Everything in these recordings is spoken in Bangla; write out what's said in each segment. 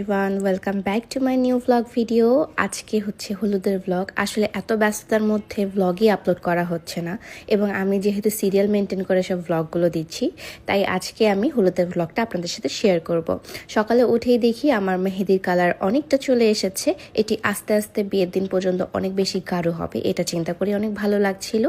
Everyone welcome back to my new vlog video আজকে হচ্ছে হলুদের ভ্লগ আসলে এত ব্যস্ততার মধ্যে ভ্লগই আপলোড করা হচ্ছে না। এবং আমি যেহেতু সিরিয়াল মেনটেন করে সব ভ্লগগুলো দিচ্ছি, তাই আজকে আমি হলুদের ভ্লগটা আপনাদের সাথে শেয়ার করব। সকালে উঠেই দেখি আমার মেহেদির কালার অনেকটা চলে এসেছে। এটি আস্তে আস্তে বিয়ের দিন পর্যন্ত অনেক বেশি গাঢ় হবে, এটা চিন্তা করে অনেক ভালো লাগছিল।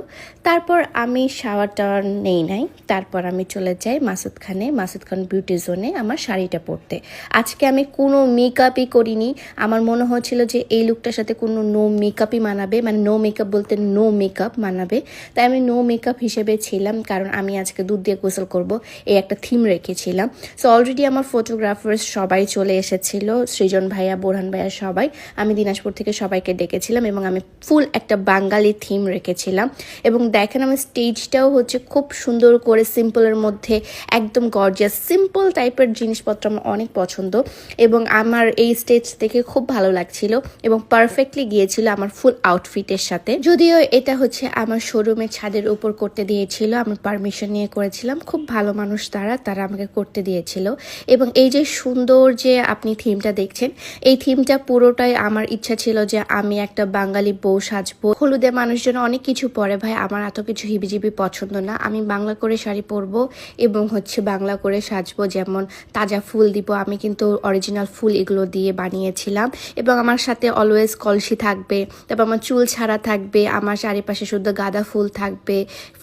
তারপর আমি শাওয়ার টাওয়ার নেই নাই। তারপর আমি চলে যাই মাসুদ খানে, মাসুদ খান বিউটি জোনে আমার শাড়িটা পরতে। আজকে আমি কোনো মেকআপই করিনি। আমার মনে হচ্ছিল যে এই লুকটার সাথে কোনো নো মেকআপই মানাবে। মানে নো মেকআপ বলতে নো মেকআপ মানাবে। তাই আমি নো মেকআপ হিসেবে ছিলাম, কারণ আমি আজকে দুধ দিয়ে গোসল করব। এই একটা থিম রেখেছিলাম। সো অলরেডি আমার ফটোগ্রাফার্স সবাই চলে এসেছিল, সৃজন ভাইয়া, বোরহান ভাইয়া সবাই। আমি দিনাজপুর থেকে সবাইকে ডেকেছিলাম এবং আমি ফুল একটা বাঙালি থিম রেখেছিলাম। এবং দেখেন আমার স্টেজটাও হচ্ছে খুব সুন্দর করে সিম্পলের মধ্যে একদম গর্জিয়াস সিম্পল টাইপের জিনিসপত্র আমার অনেক পছন্দ। এবং আমার এই স্টেজ থেকে খুব ভালো লাগছিল এবং পারফেক্টলি গিয়েছিল আমার ফুল আউটফিটের সাথে। যদিও এটা হচ্ছে আমার শোরুমের ছাদের উপর করতে দিয়েছিল, আমি পারমিশন নিয়ে করেছিলাম। খুব ভালো মানুষ তারা তারা আমাকে করতে দিয়েছিল। এবং এই যে সুন্দর যে আপনি থিমটা দেখছেন, এই থিমটা পুরোটাই আমার ইচ্ছা ছিল যে আমি একটা বাঙালি বউ সাজবো। হলুদে মানুষজন অনেক কিছু পরে, ভাই, আমার এত কিছু হিবিজিবি পছন্দ না। আমি বাংলা করে শাড়ি পরবো এবং হচ্ছে বাংলা করে সাজবো, যেমন তাজা ফুল দিব। আমি কিন্তু অরিজিনাল ফুল এগুলো দিয়ে বানিয়েছিলাম। এবং আমার সাথে অলওয়েজ কলসি থাকবে, তারপর আমার চুল ছাড়া থাকবে, আমার চারিপাশে শুদ্ধ গাঁদা ফুল থাকবে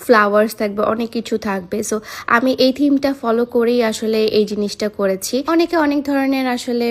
ফ্লাওয়ার্স থাকবে, অনেক কিছু থাকবে। সো আমি এই থিমটা ফলো করেই আসলে এই জিনিসটা করেছি। অনেকে অনেক ধরনের আসলে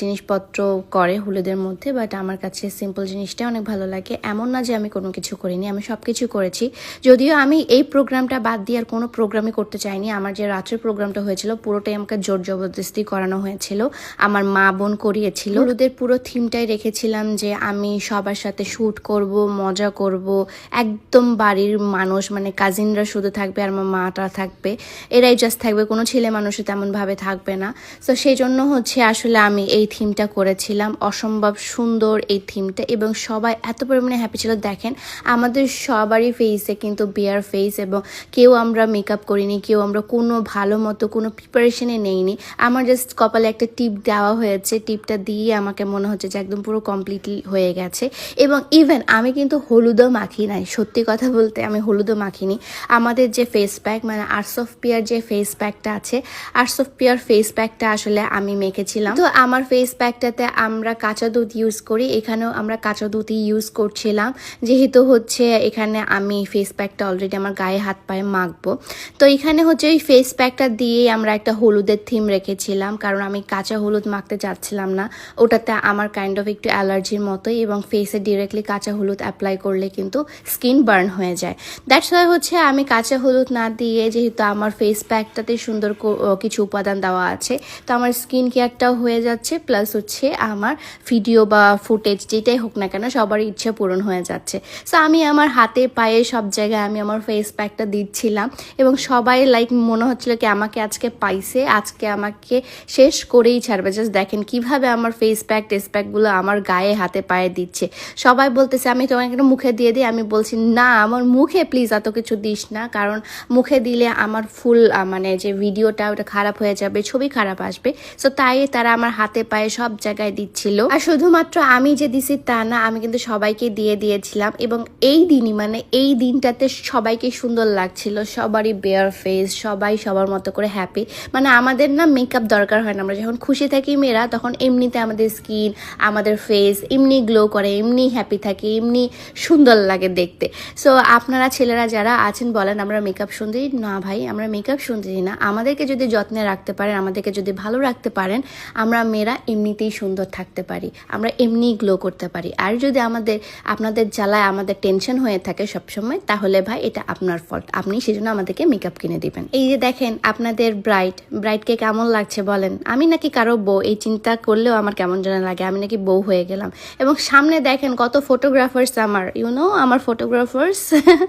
জিনিসপত্র করে হলুদের মধ্যে বাট আমার কাছে সিম্পল জিনিসটা অনেক ভালো লাগে। এমন না যে আমি কোনো কিছু করিনি, আমি সব কিছু করেছি। যদিও আমি এই প্রোগ্রামটা বাদ দিয়ে আর কোনো প্রোগ্রামই করতে চাইনি। আমার যে রাত্রের প্রোগ্রামটা হয়েছিল, পুরোটাই আমাকে জোর জবরদস্তি করানো হয়েছিল। আমার মা বোন করিয়েছিল। হলুদের পুরো থিমটাই রেখেছিলাম যে আমি সবার সাথে শ্যুট করব, মজা করব। একদম বাড়ির মানুষ মানে কাজিনরা শুধু থাকবে আর আমার মাটা থাকবে। এরাই জাস্ট থাকবে, কোনো ছেলে মানুষও তেমনভাবে থাকবে না। তো সেই জন্য হচ্ছে আসলে আমি এই থিমটা করেছিলাম। অসম্ভব সুন্দর এই থিমটা এবং সবাই এত পরিমাণে হ্যাপি ছিল। দেখেন, আমাদের সবারই ফেসে কিন্তু বিয়ার ফেস এবং কেউ আমরা মেকআপ করিনি, কেউ আমরা কোনো ভালো মতো কোনো প্রিপারেশনে নেইনি। আমার জাস্ট কপালে একটা টিপ দেওয়া হয়েছে, টিপটা দিয়ে আমাকে মনে হচ্ছে যে একদম পুরো কমপ্লিটলি হয়ে গেছে। এবং ইভেন আমি কিন্তু হলুদও মাখি নাই, সত্যি কথা বলতে আমি হলুদও মাখিনি। আমাদের যে ফেস প্যাক মানে আর্টস অফ পিয়ার যে ফেস প্যাকটা আছে আর্টস অফ পিয়ার ফেস প্যাকটা আসলে আমি মেখেছিলাম। তো আমার ফেস প্যাকটাতে আমরা কাঁচা দুধ ইউজ করি, এখানেও আমরা কাঁচা দুধই ইউজ করছিলাম। যেহেতু হচ্ছে এখানে আমি ফেস প্যাকটা অলরেডি আমার গায়ে হাত পায়ে মাখবো। তো এখানে হচ্ছে ওই ফেস প্যাকটা দিয়েই আমরা একটা হলুদের থিম রেখেছিলাম, কারণ আমি কাঁচা হলুদ মাখতে চাচ্ছিলাম না। ওটাতে আমার কাইন্ড অফ একটু অ্যালার্জির মতোই এবং ফেসে ডিরেক্টলি কাঁচা হলুদ অ্যাপ্লাই করলে কিন্তু স্কিন বার্ন হয়ে যায়। দ্যাটস ওয়াই হচ্ছে আমি কাঁচা হলুদ না দিয়ে যেহেতু আমার ফেস প্যাকটাতে সুন্দর কিছু উপাদান দেওয়া আছে, তো আমার স্কিন কেয়ারটাও হয়ে যাচ্ছে প্লাস হচ্ছে আমার ভিডিও বা ফুটেজ যেটাই হোক না কেন সবার ইচ্ছা পূরণ হয়ে যাচ্ছে। সো আমি আমার হাতে, পায়ে সব জায়গায় আমি আমার ফেস প্যাকটা দিচ্ছিলাম এবং সবাই লাইক মনে হচ্ছিল কি আমাকে আজকে পাইছে, আজকে আমাকে শেষ করেই ছাড়বে। জাস্ট দেখেন কীভাবে আমার ফেস প্যাক টেস প্যাকগুলো আমার গায়ে, হাতে, পায়ে দিচ্ছে। সবাই বলতেছে, আমি তোমাকে একটা মুখে দিয়ে দিই। আমি বলছি, না, আমার মুখে প্লিজ এত কিছু দিস না। কারণ মুখে দিলে আমার ফুল মানে যে ভিডিওটা ওটা খারাপ হয়ে যাবে, ছবি খারাপ আসবে। সো তাই তারা আমার হাতে, পায়ে সব জায়গায় দিচ্ছিল। আর শুধুমাত্র আমি যে দিছি তা না, আমি কিন্তু সবাইকে দিয়ে দিয়েছিলাম। এবং এই দিনই মানে এই দিনটাতে সবাইকে সুন্দর লাগছিল। সবারই বেয়ার ফেস সবাই সবার মতো করে হ্যাপি মানে আমাদের না মেকআপ দরকার হয় না। আমরা যখন খুশি থাকি মেয়েরা, তখন এমনিতে আমাদের স্কিন আমাদের ফেস এমনি গ্লো করে, এমনি হ্যাপি থাকে, এমনি সুন্দর লাগে দেখতে। সো আপনারা ছেলেরা যারা আছেন, বলেন আমরা মেকআপ সুন্দরী? না ভাই, আমরা মেকআপ সুন্দরী না। আমাদেরকে যদি যত্নে রাখতে পারেন, আমাদেরকে যদি ভালো রাখতে পারেন, আমরা মেয়েরা এমনিতেই সুন্দর থাকতে পারি। আমরা এমনি গ্লো করতে পারি। আর যদি আমাদের, আপনাদের জ্বালায় আমাদের টেনশন হয়ে থাকে সবসময়, তাহলে ভাই এটা আপনার ফল্ট আপনি সেজন্য আমাদেরকে মেকআপ কিনে দিবেন। এই যে দেখেন, আপনাদের ব্রাইট ব্রাইটকে কেমন লাগছে বলেন? আমি নাকি কারও বউ, এই চিন্তা করলেও আমার কেমন যেন লাগে, আমি নাকি বউ হয়ে গেলাম। এবং সামনে দেখেন কত ফটোগ্রাফার্স আমার ইউনো আমার ফটোগ্রাফার্স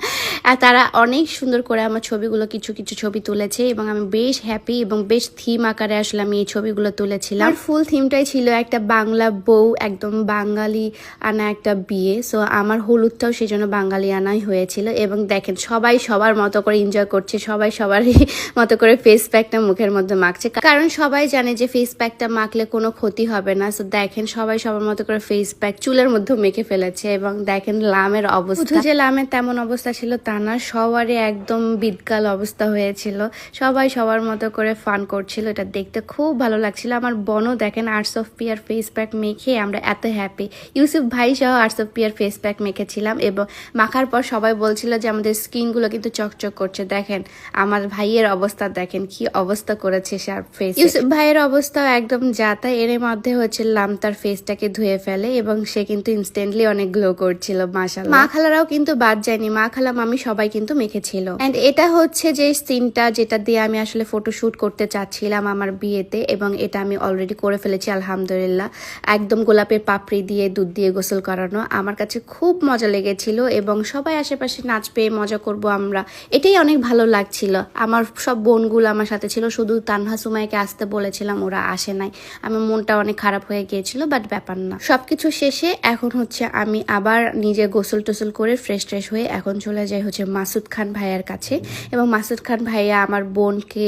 তারা অনেক সুন্দর করে আমার ছবিগুলো কিছু কিছু ছবি তুলেছে এবং আমি বেশ হ্যাপি এবং বেশ থিম আকারে আসলে আমি এই ছবিগুলো তুলেছিলাম। ফুল থিমটাই ছিল একটা বাংলা বউ, একদম বাঙালি আনা একটা বিয়ে। সো আমার হলুদটাও সেই জন্য বাঙালি আনাই হয়েছিল এবং দেখেন সবাই সবার মতো করে এনজয় করছে, সবাই সবারই মতো করে ফেস প্যাকটা মুখের মধ্যে মাখছে। কারণ সবাই জানে যে ফেস প্যাকটা প্যাকটা মাখলে কোনো ক্ষতি হবে না। সো দেখেন সবাই সবার মতো করে ফেস প্যাক চুলের মধ্যে মেখে ফেলেছে এবং দেখেন লামের অবস্থা। যে লামের তেমন অবস্থা ছিল তা না সবারই একদম বিদকাল অবস্থা হয়েছিল। সবাই সবার মতো করে ফান করছিল এটা দেখতে খুব ভালো লাগছিল। আমার বনও দেখেন arts of pear face pack মেখে আমরা এত হ্যাপি ইউসুফ ভাই সহ arts of pear face pack মেখেছিলাম এবং মাখার পর সবাই বলছিল যে আমাদের স্কিনগুলো কিন্তু চকচক করছে। দেখেন আমার ভাইয়ের অবস্থা দেখেন কি অবস্থা করেছে সে ফেস ইউসুফ ভাইয়ের অবস্থা একদম যাতা এর মধ্যে হচ্ছে লাম তার ফেসটাকে ধুয়ে ফেলে এবং সে কিন্তু ইনস্ট্যান্টলি অনেক গ্লো করছিল মাশাল্লাহ মা খালারাও কিন্তু বাদ যায়নি মা খালা মামি সবাই কিন্তু মেখেছিল। এন্ড এটা হচ্ছে যে সিনটা যেটা দিয়ে আমি আসলে ফটো শুট করতে চাচ্ছিলাম আমার বিয়েতে এবং এটা আমি অলরেডি করে ফেলেছি আলহামদুলিল্লাহ। একদম গোলাপের পাপড়ি দিয়ে দুধ দিয়ে গোসল করানো আমার কাছে খুব মজা লেগেছিল এবং সবাই আশেপাশে নাচ পেয়ে মজা করব আমরা এটাই অনেক ভালো লাগছিল। আমার সব বোনগুলো আমার সাথে ছিল শুধু তানহা সুমাইকে আসতে বলেছিলাম ওরা আসে নাই। আমার মনটা অনেক খারাপ হয়ে গিয়েছিল বাট ব্যাপার না। সবকিছু শেষে এখন হচ্ছে আমি আবার নিজে গোসল টোসল করে ফ্রেশ ট্রেশ হয়ে এখন চলে যাই হচ্ছে মাসুদ খান ভাইয়ার কাছে। এবং মাসুদ খান ভাইয়া আমার বোনকে,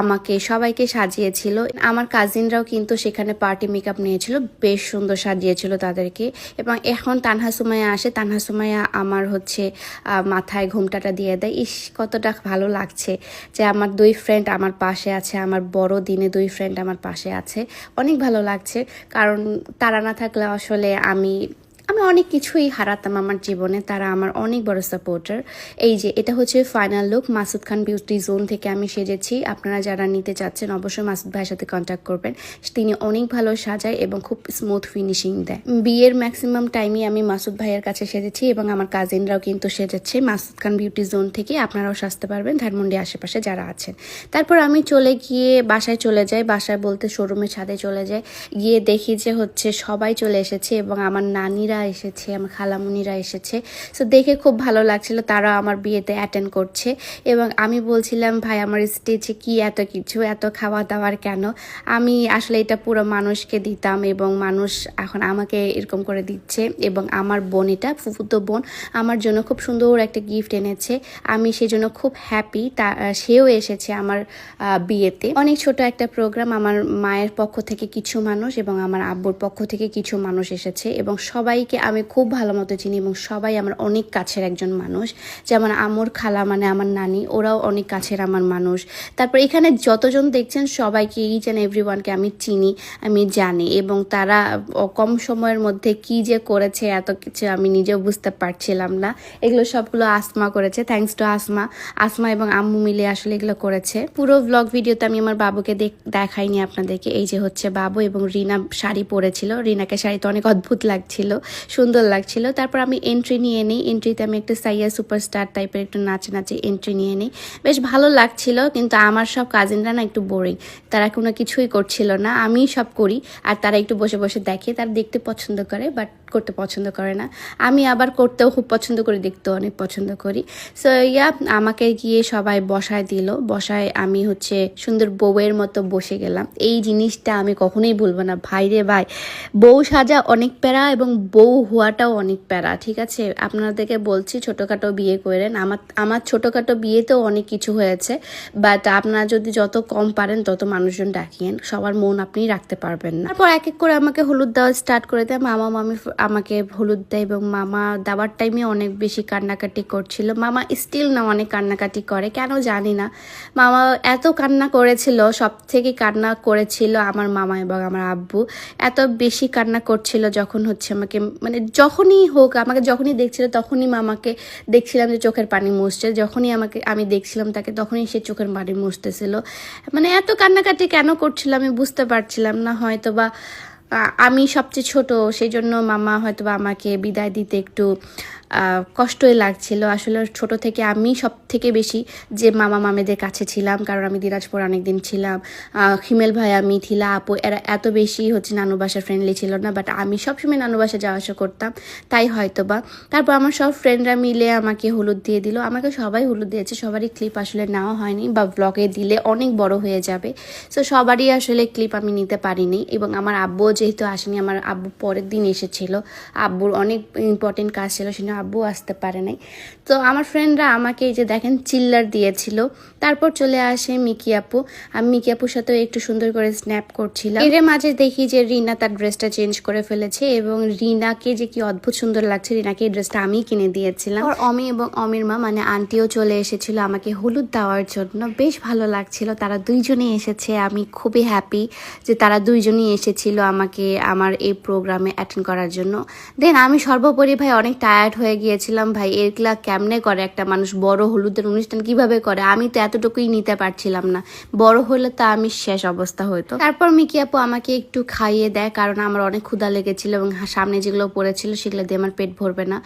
আমাকে সবাইকে সাজিয়েছিল। আমার কাজিনরাও কিন্তু সেখানে পার্টি মেকআপ নিয়েছিল, বেশ সুন্দর সাজিয়েছিল তাদেরকে। এবং এখন তানহা সুমাইয়া আসে, তানহা সুমাইয়া আমার হচ্ছে মাথায় ঘুমটাটা দিয়ে দেয়। ইস, কতটা ভালো লাগছে যে আমার দুই ফ্রেন্ড আমার পাশে আছে, আমার বড় দিনে দুই ফ্রেন্ড আমার পাশে আছে অনেক ভালো লাগছে। কারণ তারা না থাকলে আসলে আমি আমি অনেক কিছুই হারাতাম আমার জীবনে, তারা আমার অনেক বড় সাপোর্টার এই যে, এটা হচ্ছে final look Masud Khan beauty zone থেকে আমি সেজেছি। আপনারা যারা নিতে চাচ্ছেন, অবশ্যই মাসুদ ভাইয়ের সাথে কন্ট্যাক্ট করবেন। তিনি অনেক ভালো সাজায় এবং খুব স্মুথ ফিনিশিং দেয়। বিয়ের ম্যাক্সিমাম টাইমই আমি মাসুদ ভাইয়ের কাছে সেজেছি এবং আমার কাজিনরাও কিন্তু সেজেছে মাসুদ খান বিউটি জোন থেকে। আপনারাও সাজতে পারবেন ধানমন্ডি আশেপাশে যারা আছেন। তারপর আমি চলে গিয়ে বাসায় চলে যাই। বাসায় বলতে শোরুমের ছাদে চলে যাই। গিয়ে দেখি যে হচ্ছে সবাই চলে এসেছে এবং আমার নানিরা এসেছে, আমার খালামুনিরা এসেছে। সো দেখে খুব ভালো লাগছিল তারা আমার বিয়েতে অ্যাটেন্ড করছে। এবং আমি বলছিলাম, ভাই, আমার স্টেজে কি এত কিছু, এত খাওয়া দাওয়ার কেন? আমি আসলে এটা পুরো মানুষকে দিতাম এবং মানুষ এখন আমাকে এরকম করে দিচ্ছে এবং আমার বোন এটা, ফুফুতো বোন, আমার জন্য খুব সুন্দর একটা গিফট এনেছে। আমি সেজন্য খুব হ্যাপি তা, সেও এসেছে আমার বিয়েতে। অনেক ছোট একটা প্রোগ্রাম আমার মায়ের পক্ষ থেকে কিছু মানুষ এবং আমার আব্বুর পক্ষ থেকে কিছু মানুষ এসেছে এবং সবাইকে আমি খুব ভালো মতো চিনি এবং সবাই আমার অনেক কাছের একজন মানুষ। যেমন আমর, খালা মানে আমার নানি, ওরাও অনেক কাছের আমার মানুষ। তারপর এখানে যতজন দেখছেন সবাইকে ইচ অ্যান্ড এভরি ওয়ানকে আমি চিনি, আমি জানি এবং তারা কম সময়ের মধ্যে কি যে করেছে, এত কিছু আমি নিজেও বুঝতে পারছিলাম না। এগুলো সবগুলো আসমা করেছে। Thanks to Asma. আসমা এবং আম্মু মিলে আসলে এগুলো করেছে। পুরো ব্লগ ভিডিওতে আমি আমার বাবুকে দেখ- দেখাইনি আপনাদেরকে। এই যে হচ্ছে বাবু এবং রিনা শাড়ি পরেছিল। রিনাকে শাড়িতে অনেক অদ্ভুত লাগছিল। সুন্দর লাগছিল। তারপর আমি এন্ট্রি নিয়ে নিই। এন্ট্রিতে আমি একটা সাইয়া সুপারস্টার টাইপের একটু নাচে নাচে এন্ট্রি নিয়ে নিই। বেশ ভালো লাগছিল, কিন্তু আমার সব কাজিনরা না একটু বোরিং তারা কোনো কিছুই করছিল না। আমি সব করি, আর তারা একটু বসে বসে দেখে। তারা দেখতে পছন্দ করে বাট করতে পছন্দ করে না। আমি আবার করতেও খুব পছন্দ করি, দেখতেও অনেক পছন্দ করি। সো ইয়া আমাকে গিয়ে সবাই বসায় দিল। বসায় আমি হচ্ছে সুন্দর বউয়ের মতো বসে গেলাম। এই জিনিসটা আমি কখনোই ভুলবো না। ভাই রে ভাই, বউ সাজা অনেক প্যারা এবং বউ হওয়াটাও অনেক প্যারা, ঠিক আছে? আপনাদেরকে বলছি ছোটোখাটো বিয়ে করেন আমার আমার ছোটোখাটো বিয়েতেও অনেক কিছু হয়েছে বাট আপনারা যদি যত কম পারেন, তত মানুষজন ডাকিয়েন সবার মন আপনি রাখতে পারবেন না। তারপর এক এক করে আমাকে হলুদ দেওয়া স্টার্ট করে দেয়। মামা মামি আমাকে হলুদ দেয় এবং মামা দেওয়ার টাইমে অনেক বেশি কান্নাকাটি করছিল। মামা স্টিল না অনেক কান্নাকাটি করে, কেন জানি না। মামা এত কান্না করেছিল সব থেকে কান্না করেছিল আমার মামা এবং আমার আব্বু। এত বেশি কান্না করছিল যখন হচ্ছে আমাকে মানে যখনই হোক, আমাকে যখনই দেখছিল তখনই মামাকে দেখছিলাম যে চোখের পানি মুছছে। যখনই আমাকে, আমি দেখছিলাম তাকে, তখনই সে চোখের পানি মুছতেছিল। মানে এত কান্নাকাটি কেন করছিল আমি বুঝতে পারছিলাম না। হয়তো বা আমি সবচেয়ে ছোট, সেই জন্য মামা হয়তো বা আমাকে বিদায় দিতে একটু কষ্টই লাগছিল। আসলে ছোট থেকে আমি সব থেকে বেশি যে মামা মামেদের কাছে ছিলাম, কারণ আমি দিনাজপুর অনেক দিন ছিলাম হিমেল ভাইয়া মিথিলা আপু, এরা এত বেশি হচ্ছে নানু বাসা ফ্রেন্ডলি ছিল না বাট আমি সবসময় নানু বাসা যাওয়া আসা করতাম, তাই হয়তো বা তারপর আমার সব ফ্রেন্ডরা মিলে আমাকে হলুদ দিয়ে দিল। আমাকে সবাই হলুদ দিয়েছে, সবারই ক্লিপ আসলে নেওয়া হয়নি বা ব্লগে দিলে অনেক বড় হয়ে যাবে। সো সবারই আসলে ক্লিপ আমি নিতে পারিনি এবং আমার আব্বুও যেহেতু আসেনি, আমার আব্বু পরের দিন এসেছিল। আব্বুর অনেক ইম্পর্টেন্ট কাজ ছিল, সেজন্য আব্বু আসতে পারে নাই। তো আমার ফ্রেন্ডরা আমাকে এই যে দেখেন চিল্লার দিয়েছিল। তারপর চলে আসে মিকি আপু। আমি মিকি আপুর সাথেও একটু সুন্দর করে স্ন্যাপ করছিলাম। এর মাঝে দেখি যে রিনা তার ড্রেসটা চেঞ্জ করে ফেলেছে এবং রিনাকে যে কি অদ্ভুত সুন্দর লাগছে, রিনাকে এই ড্রেসটা আমি কিনে দিয়েছিলাম। আর অমি এবং অমির মা মানে আন্টিও চলে এসেছিল আমাকে হলুদ দেওয়ার জন্য। বেশ ভালো লাগছিল। তারা দুইজনেই এসেছে। আমি খুবই হ্যাপি যে তারা দুইজনই এসেছিল আমাকে আমার এই প্রোগ্রামে অ্যাটেন্ড করার জন্য। দেন আমি সর্বোপরি ভাই অনেক টায়ার্ড হয়ে গিয়েছিলাম। ভাই এগুলা কেমনে করে একটা মানুষ বড় হলুদের অনুষ্ঠান কীভাবে করে, আমি তো এতটুকুই নিতে পারছিলাম না। বড় হলে তো আমি শেষ অবস্থা হইতো। তারপর মিকি আপু আমাকে একটু খাইয়ে দেয় কারণ আমার অনেক ক্ষুধা লেগেছিল এবং সামনে যেগুলো পড়েছিল সেগুলো দিয়ে আমার পেট ভরবে না।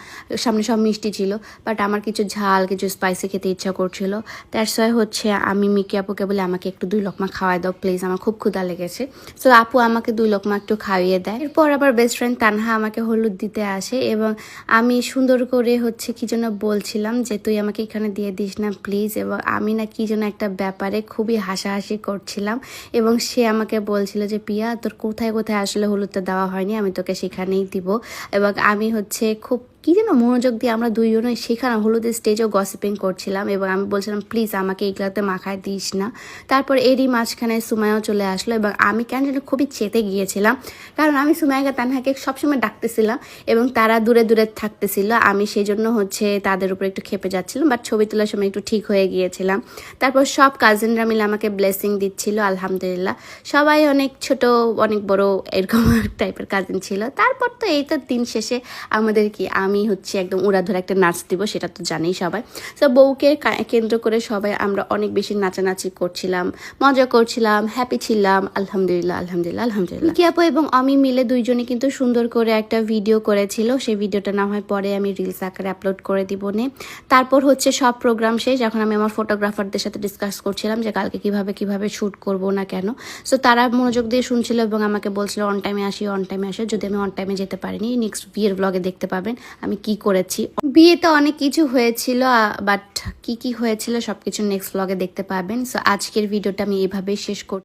সামনে সব মিষ্টি ছিল বাট আমার কিছু ঝাল, কিছু স্পাইসি খেতে ইচ্ছা করছিল। তার ওয়াই হচ্ছে আমি মিকি আপুকে বলে, আমাকে একটু দুই লোকমা খাওয়াই দাও প্লিজ আমার খুব ক্ষুধা লেগেছে। সো আপু আমাকে দুই লোকমা একটু খাইয়ে দেয়। এরপর আবার বেস্ট ফ্রেন্ড তানহা আমাকে হলুদ দিতে আসে এবং আমি সুন্দর করে হচ্ছে কি যেন বলছিলাম যে তুই আমাকে এখানে দিয়ে দিস না প্লিজ এবং আমি না কি যেন একটা ব্যাপারে খুবই হাসাহাসি করছিলাম এবং সে আমাকে বলছিল যে, পিয়া, তোর কোথায় কোথায় আসলে হলুদটা দেওয়া হয়নি? আমি তোকে সেখানেই দিব। এবং আমি হচ্ছে খুব কি যেন মনোযোগ দিয়ে আমরা দুইজনই সেখানে হলুদের স্টেজেও গসিপিং করছিলাম এবং আমি বলছিলাম প্লিজ আমাকে এগুলোতে মাখায় দিস না। তারপর এরই মাঝখানে সুমায়াও চলে আসলো এবং আমি কেন যেন খুবই চেতে গিয়েছিলাম। কারণ আমি সুমায়াকে তানহাকে সবসময় ডাকতেছিলাম এবং তারা দূরে দূরে থাকতেছিল। আমি সেই জন্য হচ্ছে তাদের উপর একটু খেপে যাচ্ছিলাম বাট ছবি তোলার সময় একটু ঠিক হয়ে গিয়েছিলাম। তারপর সব কাজিনরা মিলে আমাকে ব্লেসিং দিচ্ছিল, আলহামদুলিল্লাহ। সবাই অনেক ছোট, অনেক বড়, এরকম টাইপের কাজিন ছিল। তারপর তো এই তো দিন শেষে আমাদের কি, আমি হচ্ছে একদম উড়াধরে একটা নাচ দিব, সেটা তো জানেই সবাই। সো বউকে কেন্দ্র করে সবাই আমরা অনেক বেশি নাচানাচি করছিলাম, মজা করছিলাম হ্যাপি ছিলাম, আলহামদুলিল্লাহ আলহামদুলিল্লাহ আলহামদুলিল্লাহ। কি আপু এবং আমি মিলে দুইজনে কিন্তু সুন্দর করে একটা ভিডিও করেছিল, সেই ভিডিওটা না হয় পরে আমি রিলস আকারে আপলোড করে দিব নে। তারপর হচ্ছে সব প্রোগ্রাম শেষ যখন আমি আমার ফটোগ্রাফারদের সাথে ডিসকাস করছিলাম যে কালকে কীভাবে কীভাবে শ্যুট করব না কেন। সো তারা মনোযোগ দিয়ে শুনছিল এবং আমাকে বলছিল অন টাইমে আসি অন টাইমে আসি। যদি আমি অন টাইমে যেতে পারিনি নেক্সট বিয়ের ব্লগে দেখতে পাবেন। আমি কি করেছি? বিয়েতে অনেক কিছু হয়েছিল বাট কি কি হয়েছিল সবকিছু নেক্সট ব্লগে দেখতে পাবেন। সো আজকের ভিডিওটা আমি এভাবেই শেষ করছি